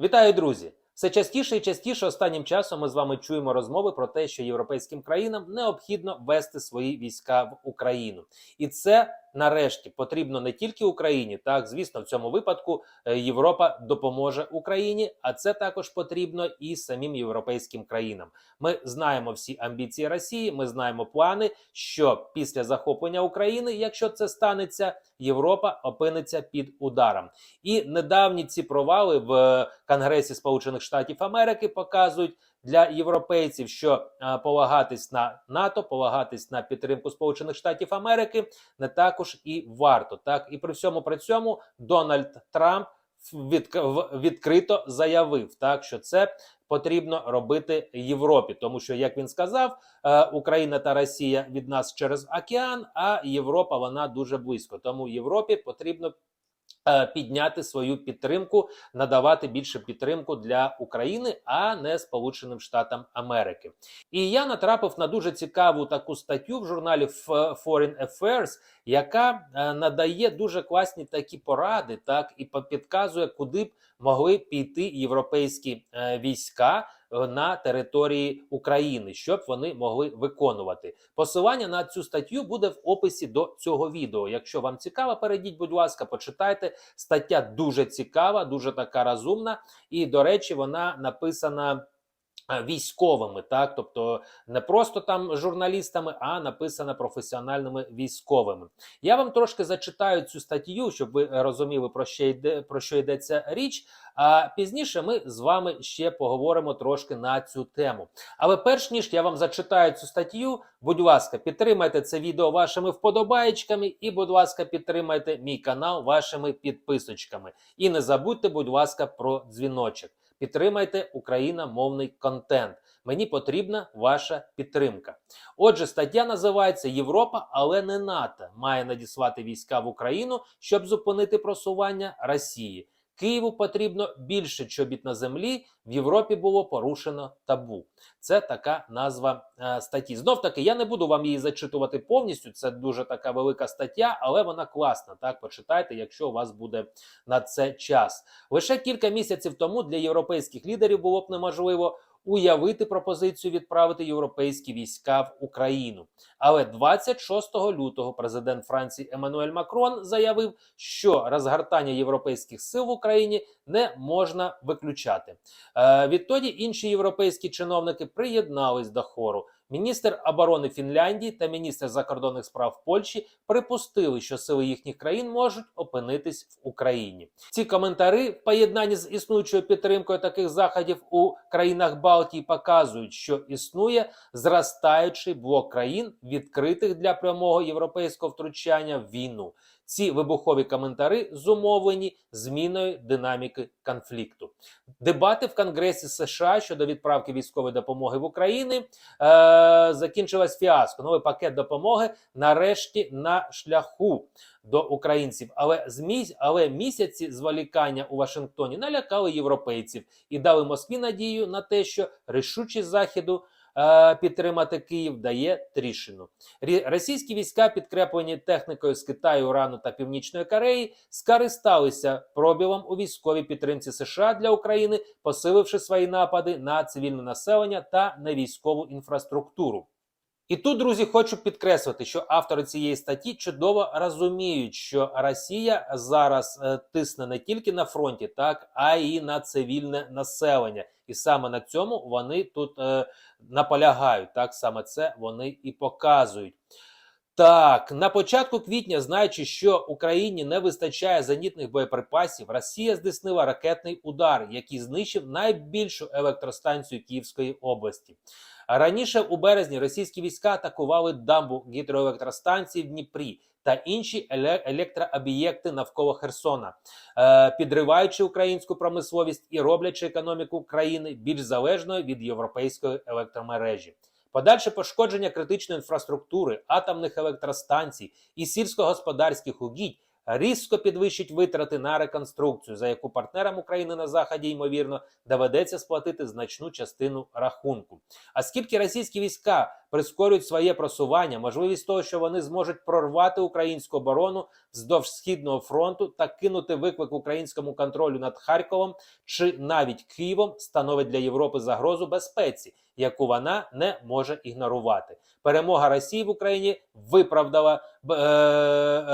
Вітаю, друзі! Все частіше і частіше останнім часом ми з вами чуємо розмови про те, що європейським країнам необхідно вести свої війська в Україну, і це нарешті потрібно не тільки Україні. Так, звісно, в цьому випадку е, Європа допоможе Україні, а це також потрібно і самим європейським країнам. Ми знаємо всі амбіції Росії. Ми знаємо плани, що після захоплення України, якщо це станеться, Європа опиниться під ударом. І недавні ці провали в Конгресі Сполучених Штатів Америки показують для європейців, що е, полагатись на НАТО, полагатись на підтримку Сполучених Штатів Америки не також і варто. Так і при всьому при цьому Дональд Трамп від, відкрито заявив, так що це. Потрібно робити Європі, тому що, як він сказав, е, Україна та Росія від нас через океан, а Європа вона дуже близько. Тому Європі потрібно підняти свою підтримку, надавати більше підтримку для України, а не Сполученим Штатам Америки. І я натрапив на дуже цікаву таку статтю в журналі Foreign Affairs, яка е, надає дуже класні такі поради, так і підказує, куди б могли піти європейські е, війська е, на території України, щоб вони могли виконувати. Посилання на цю статтю буде в описі до цього відео. Якщо вам цікаво, перейдіть, будь ласка, почитайте. Стаття дуже цікава, дуже така розумна, і до речі, вона написана. Е, Військовими, так, тобто не просто там журналістами, а написана професіональними військовими. Я вам трошки зачитаю цю статтю, щоб ви розуміли про що йде про що йдеться річ. А пізніше ми з вами ще поговоримо трошки на цю тему. Але перш ніж я вам зачитаю цю статтю, будь ласка, підтримайте це відео вашими вподобаєчками, і, будь ласка, підтримайте мій канал вашими підписочками. І не забудьте, будь ласка, про дзвіночок. Підтримайте україномовний контент. Мені потрібна ваша підтримка. Отже, стаття називається Європа, але не НАТО має надіслати війська в Україну, щоб зупинити просування Росії. Києву потрібно більше чобіт на землі. В Європі було порушено табу. Це така назва е, статті. Знов таки, я не буду вам її зачитувати повністю. Це дуже така велика стаття, але вона класна. Так, почитайте, якщо у вас буде на це час. Лише кілька місяців тому для європейських лідерів було б неможливо уявити пропозицію відправити європейські війська в Україну. Але 26 лютого президент Франції Еммануель Макрон заявив, що розгортання європейських сил в Україні не можна виключати. Е, відтоді інші європейські чиновники приєднались до хору. Міністр оборони Фінляндії та міністр закордонних справ Польщі припустили, що сили їхніх країн можуть опинитись в Україні. Ці коментари в поєднанні з існуючою підтримкою таких заходів у країнах Балтії показують, що існує зростаючий блок країн, відкритих для прямого європейського втручання в війну. Ці вибухові коментари зумовлені зміною динаміки конфлікту. Дебати в Конгресі США щодо відправки військової допомоги в Україні е, закінчилась фіаско. Новий пакет допомоги нарешті на шляху до українців. Але змі... але місяці зволікання у Вашингтоні налякали європейців і дали Москві надію на те, що рішучість заходу. Е, Підтримати Київ дає тріщину. Рі- Російські війська, підкреплені технікою з Китаю, Ірану та Північної Кореї, скористалися пробілом у військовій підтримці США для України, посиливши свої напади на цивільне населення та на військову інфраструктуру. І тут, друзі, хочу підкреслити, що автори цієї статті чудово розуміють, що Росія зараз е, тисне не тільки на фронті, так а й на цивільне населення. І саме на цьому вони тут е, наполягають. Так саме це вони і показують. Так, на початку квітня, знаючи, що Україні не вистачає зенітних боєприпасів, Росія здійснила ракетний удар, який знищив найбільшу електростанцію Київської області. Раніше у березні російські війська атакували дамбу гідроелектростанції в Дніпрі та інші електрооб'єкти навколо Херсона, е, підриваючи українську промисловість і роблячи економіку країни більш залежною від європейської електромережі. Подальше пошкодження критичної інфраструктури, атомних електростанцій і сільськогосподарських угідь різко підвищить витрати на реконструкцію, за яку партнерам України на заході ймовірно доведеться сплатити значну частину рахунку. А скільки російські війська прискорюють своє просування, можливість того, що вони зможуть прорвати українську оборону вздовж східного фронту та кинути виклик українському контролю над Харковом чи навіть Києвом, становить для Європи загрозу безпеці, яку вона не може ігнорувати. Перемога Росії в Україні виправдала е,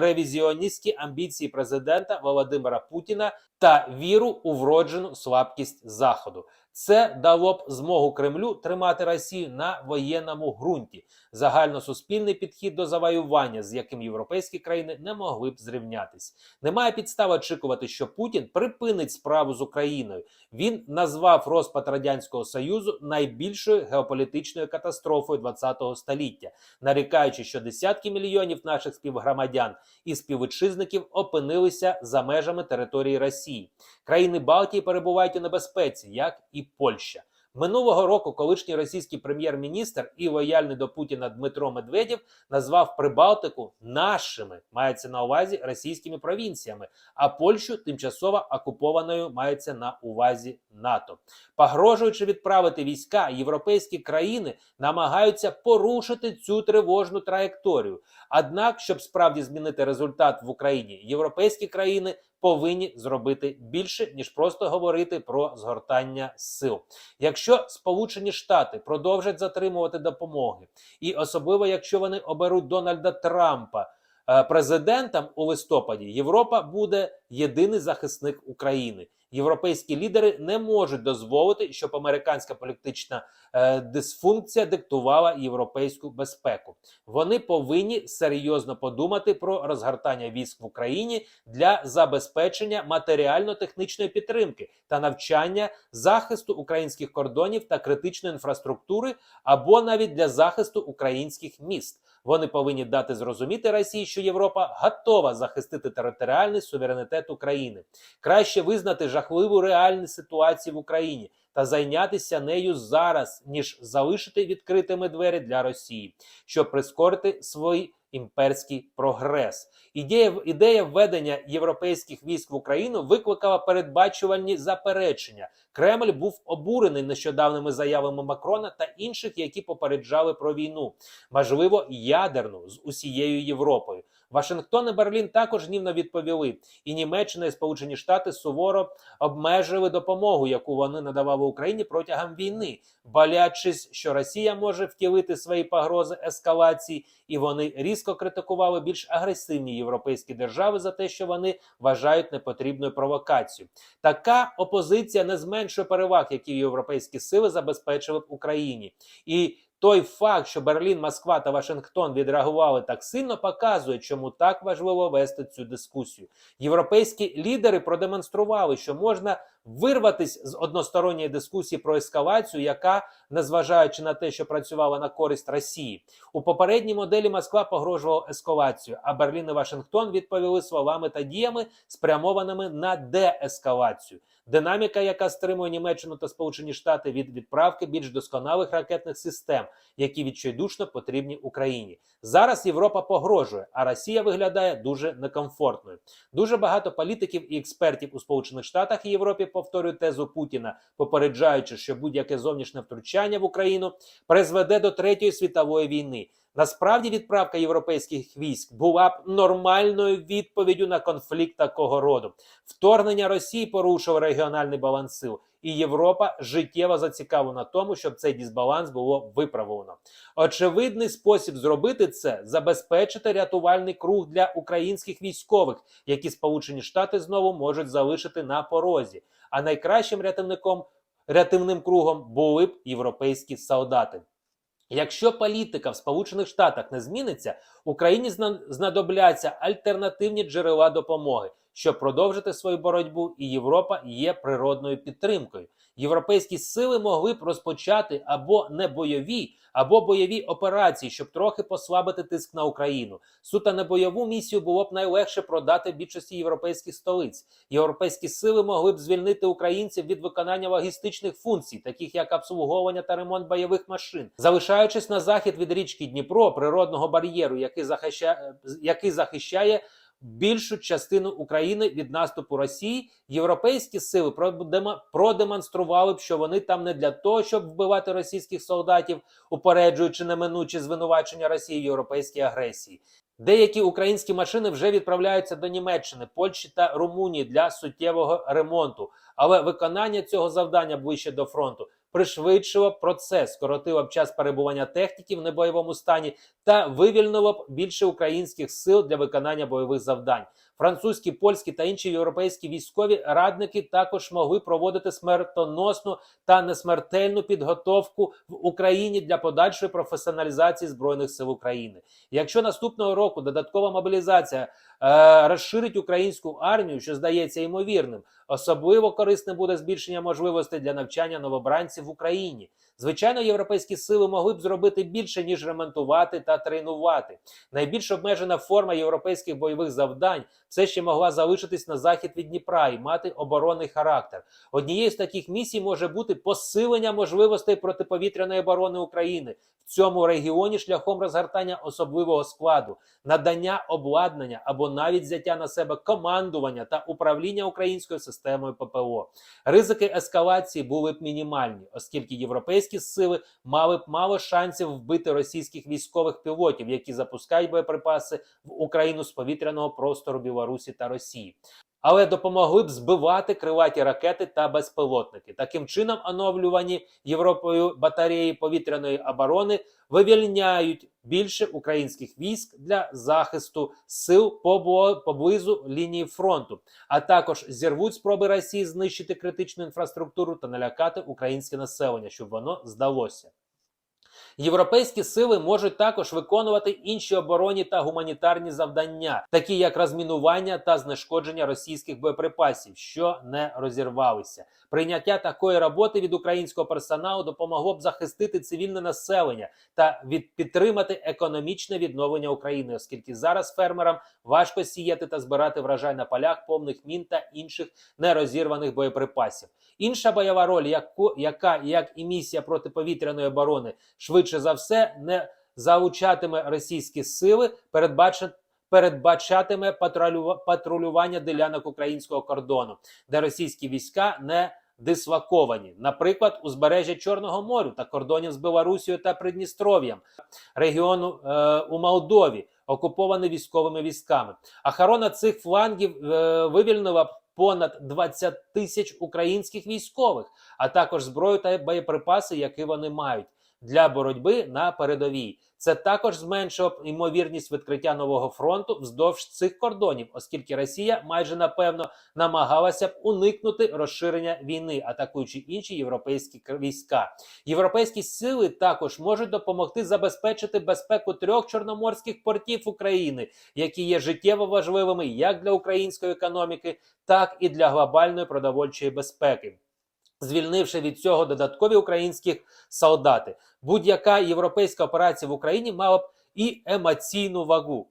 ревізіоністські амбіції президента Володимира Путіна та віру у вроджену слабкість Заходу. Це дало б змогу Кремлю тримати Росію на воєнному ґрунті, загальносуспільний підхід до завоювання, з яким європейські країни не могли б зрівнятись. Немає підстав очікувати, що Путін припинить справу з Україною. Він назвав розпад радянського союзу найбільшою геополітичною катастрофою ХХ століття, нарікаючи, що десятки мільйонів наших співгромадян і співвітчизників опинилися за межами території Росії. Країни Балтії перебувають у небезпеці, як і Польща. Минулого року колишній російський прем'єр-міністр і лояльний до Путіна Дмитро Медведєв назвав Прибалтику нашими, мається на увазі російськими провінціями, а Польщу тимчасово окупованою мається на увазі НАТО. Погрожуючи відправити війська, європейські країни намагаються порушити цю тривожну траєкторію. Однак, щоб справді змінити результат в Україні, європейські країни повинні зробити більше ніж просто говорити про згортання сил. Якщо Сполучені Штати продовжать затримувати допомоги, і особливо якщо вони оберуть Дональда Трампа е, президентом у листопаді, Європа буде єдиний захисник України. Європейські лідери не можуть дозволити, щоб американська політична е, дисфункція диктувала європейську безпеку. Вони повинні серйозно подумати про розгортання військ в Україні для забезпечення матеріально-технічної підтримки та навчання захисту українських кордонів та критичної інфраструктури, або навіть для захисту українських міст. Вони повинні дати зрозуміти Росії, що Європа готова захистити територіальний суверенітет України. Краще визнати жахливу реальну ситуацію в Україні та зайнятися нею зараз, ніж залишити відкритими двері для Росії, щоб прискорити свій імперський прогрес. Ідея ідея введення європейських військ в Україну викликала передбачувальні заперечення. Кремль був обурений нещодавними заявами Макрона та інших, які попереджали про війну, можливо, ядерну з усією Європою. Вашингтон і Берлін також гнівно відповіли, і Німеччина і Сполучені Штати суворо обмежили допомогу, яку вони надавали Україні протягом війни, болячись, що Росія може втілити свої погрози ескалації, і вони різко критикували більш агресивні європейські держави за те, що вони вважають непотрібною провокацією. Така опозиція не зменшує переваг, які європейські сили забезпечили б Україні. І той факт, що Берлін, Москва та Вашингтон відреагували так сильно, показує, чому так важливо вести цю дискусію. Європейські лідери продемонстрували, що можна вирватися з односторонньої дискусії про ескалацію, яка, незважаючи на те, що працювала на користь Росії, у попередній моделі Москва погрожувала ескалацію, а Берлін і Вашингтон відповіли словами та діями, спрямованими на деескалацію. Динаміка, яка стримує Німеччину та Сполучені Штати від відправки більш досконалих ракетних систем, які відчайдушно потрібні Україні. Зараз Європа погрожує, а Росія виглядає дуже некомфортною. Дуже багато політиків і експертів у Сполучених Штатах і Європі повторюють тезу Путіна, попереджаючи, що будь-яке зовнішнє втручання в Україну призведе до третьої світової війни. Насправді відправка європейських військ була б нормальною відповіддю на конфлікт такого роду. Вторгнення Росії порушило регіональний баланс сил, і Європа життєво зацікавлена тому, щоб цей дисбаланс було виправлено. Очевидний спосіб зробити це забезпечити рятувальний круг для українських військових, які Сполучені Штати знову можуть залишити на порозі. А найкращим рятівником рятівним кругом були б європейські солдати. Якщо політика в Сполучених Штатах не зміниться, Україні зна- знадобляться альтернативні джерела допомоги, щоб продовжити свою боротьбу, і Європа є природною підтримкою. Європейські сили могли б розпочати або не бойові, або бойові операції, щоб трохи послабити тиск на Україну. Суто не бойову місію було б найлегше продати більшості європейських столиць. Європейські сили могли б звільнити українців від виконання логістичних функцій, таких як обслуговування та ремонт бойових машин, залишаючись на захід від річки Дніпро, природного бар'єру, який захищає, який захищає більшу частину України від наступу Росії. Європейські сили продемонстрували б, що вони там не для того, щоб вбивати російських солдатів, упереджуючи неминучі звинувачення Росії європейській агресії. Деякі українські машини вже відправляються до Німеччини, Польщі та Румунії для суттєвого ремонту. Але виконання цього завдання ближче до фронту пришвидшило процес, скоротило б час перебування техніки в небойовому стані та вивільнило б більше українських сил для виконання бойових завдань. Французькі, польські та інші європейські військові радники також могли проводити смертоносну та несмертельну підготовку в Україні для подальшої професіоналізації збройних сил України. Якщо наступного року додаткова мобілізація е, розширить українську армію, що здається ймовірним, особливо корисним буде збільшення можливостей для навчання новобранців в Україні. Звичайно, європейські сили могли б зробити більше ніж ремонтувати та тренувати. Найбільш обмежена форма європейських бойових завдань все ще могла залишитись на захід від Дніпра і мати оборонний характер. Однією з таких місій може бути посилення можливостей протиповітряної оборони України в цьому регіоні шляхом розгортання особливого складу, надання обладнання або навіть взяття на себе командування та управління українською системою ППО. Ризики ескалації були б мінімальні, оскільки європейські сили мали б мало шансів вбити російських військових пілотів, які запускають боєприпаси в Україну з повітряного простору Білорусі та Росії. Але допомогли б збивати крилаті ракети та безпілотники. Таким чином, оновлювані Європою батареї повітряної оборони вивільняють більше українських військ для захисту сил поблизу лінії фронту, а також зірвуть спроби Росії знищити критичну інфраструктуру та налякати українське населення, щоб воно здалося. Європейські сили можуть також виконувати інші оборонні та гуманітарні завдання, такі як розмінування та знешкодження російських боєприпасів, що не розірвалися. Прийняття такої роботи від українського персоналу допомогло б захистити цивільне населення та від підтримати економічне відновлення України, оскільки зараз фермерам важко сіяти та збирати врожай на полях повних мін та інших нерозірваних боєприпасів. Інша бойова роль, яку, яка як і місія протиповітряної оборони, швидше за все не залучатиме російські сили. Передбачатиме патрулю- патрулювання ділянок українського кордону, де російські війська не дислоковані, наприклад, узбережжя Чорного моря та кордонів з Білорусією та Придністров'ям, регіону е, у Молдові, окупований військовими військами. Охорона цих флангів е, вивільнила понад 20 тисяч українських військових, а також зброю та боєприпаси, які вони мають для боротьби на передовій. Це також зменшило б ймовірність відкриття нового фронту вздовж цих кордонів, оскільки Росія майже напевно намагалася б уникнути розширення війни, атакуючи інші європейські війська. Європейські сили також можуть допомогти забезпечити безпеку трьох чорноморських портів України, які є життєво важливими як для української економіки, так і для глобальної продовольчої безпеки. Звільнивши від цього додаткові українських солдати, будь-яка європейська операція в Україні мала б і емоційну вагу.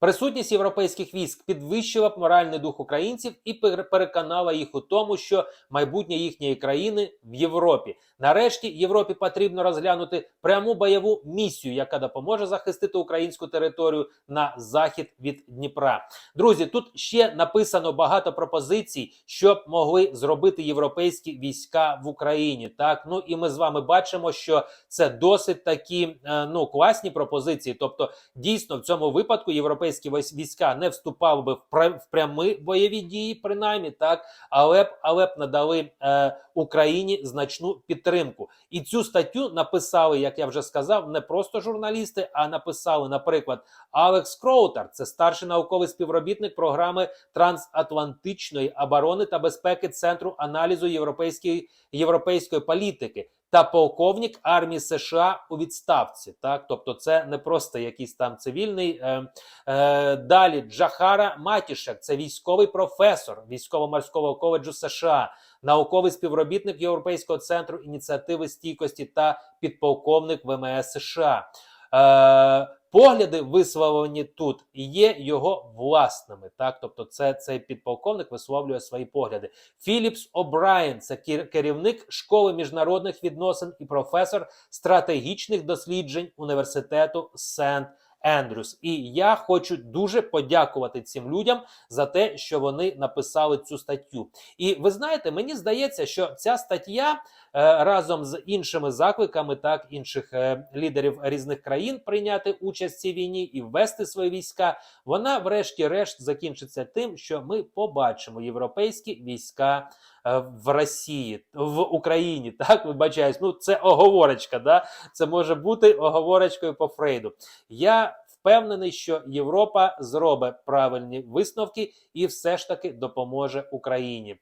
Присутність європейських військ підвищила б моральний дух українців і переконала їх у тому, що майбутнє їхньої країни в Європі. Нарешті Європі потрібно розглянути пряму бойову місію, яка допоможе захистити українську територію на захід від Дніпра. Друзі, тут ще написано багато пропозицій, що могли зробити європейські війська в Україні. Так, ну і ми з вами бачимо, що це досить такі е, ну класні пропозиції. Тобто, дійсно, в цьому випадку європейські військ- війська не вступали би в прямі бойові дії, принаймні так, але б але б надали е, Україні значну підтримку. І цю статтю написали, як я вже сказав, не просто журналісти, а написали, наприклад, Алекс Кроутер, це старший науковий співробітник програми трансатлантичної оборони та безпеки Центру аналізу європейської європейської політики. Та полковник армії США у відставці, так тобто, це не просто якийсь там цивільний. Е, е, далі Джахара Матішек, це військовий професор військово-морського коледжу США, науковий співробітник Європейського центру ініціативи стійкості та підполковник ВМС США. Е, погляди висловлені тут і є його власними. Так, тобто, це цей підполковник висловлює свої погляди. Філіпс О'Брайен, це керівник школи міжнародних відносин і професор стратегічних досліджень університету Сент Ендрюс. І я хочу дуже подякувати цим людям за те, що вони написали цю статтю. І ви знаєте, мені здається, що ця стаття разом з іншими закликами, так інших е, лідерів різних країн прийняти участь в цій війні і ввести свої війська. Вона, врешті-решт, закінчиться тим, що ми побачимо європейські війська е, в Росії, в Україні. Так вибачаюсь. Ну це оговорочка. Да? Це може бути оговорочкою по Фрейду. Я впевнений, що Європа зробить правильні висновки і все ж таки допоможе Україні.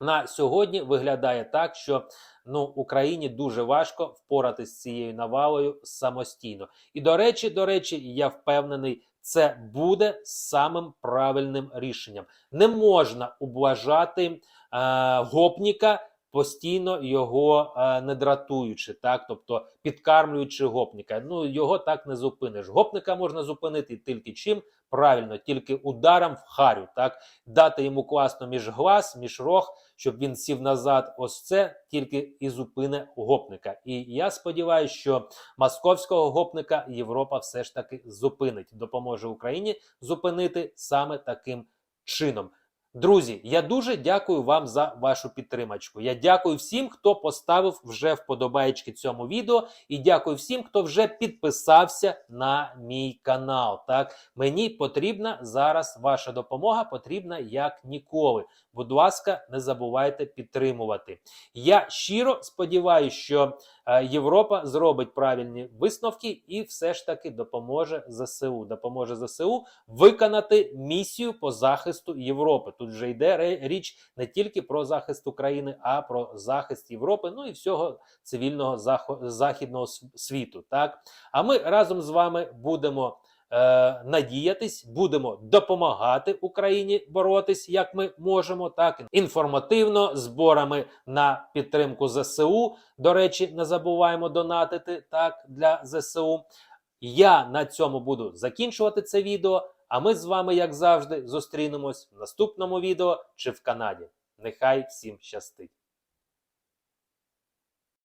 На сьогодні виглядає так, що ну Україні дуже важко впоратися з цією навалою самостійно. І до речі, до речі, я впевнений, це буде самим правильним рішенням. Не можна ублажати е, гопніка. Постійно його е, не дратуючи, так тобто підкармлюючи гопніка. Ну його так не зупиниш. Гопника можна зупинити тільки чим правильно, тільки ударом в харю, так дати йому класно між глаз, між рог, щоб він сів назад. Ось це тільки і зупине гопника. І я сподіваюся, що московського гопника Європа все ж таки зупинить, допоможе Україні зупинити саме таким чином. Друзі, я дуже дякую вам за вашу підтримочку. Я дякую всім, хто поставив вже вподобаєчки цьому відео, і дякую всім, хто вже підписався на мій канал. Так, мені потрібна зараз ваша допомога, потрібна як ніколи. Будь ласка, не забувайте підтримувати. Я щиро сподіваюся, що Європа зробить правильні висновки і все ж таки допоможе ЗСУ. Допоможе ЗСУ виконати місію по захисту Європи. Тут вже йде річ не тільки про захист України, а про захист Європи, ну і всього цивільного західного світу. Так, а ми разом з вами будемо. Е, Надіятись, будемо допомагати Україні боротись, як ми можемо, так інформативно зборами на підтримку ЗСУ. До речі, не забуваємо донатити так для ЗСУ. Я на цьому буду закінчувати це відео. А ми з вами, як завжди, зустрінемось в наступному відео чи в Канаді. Нехай всім щастить!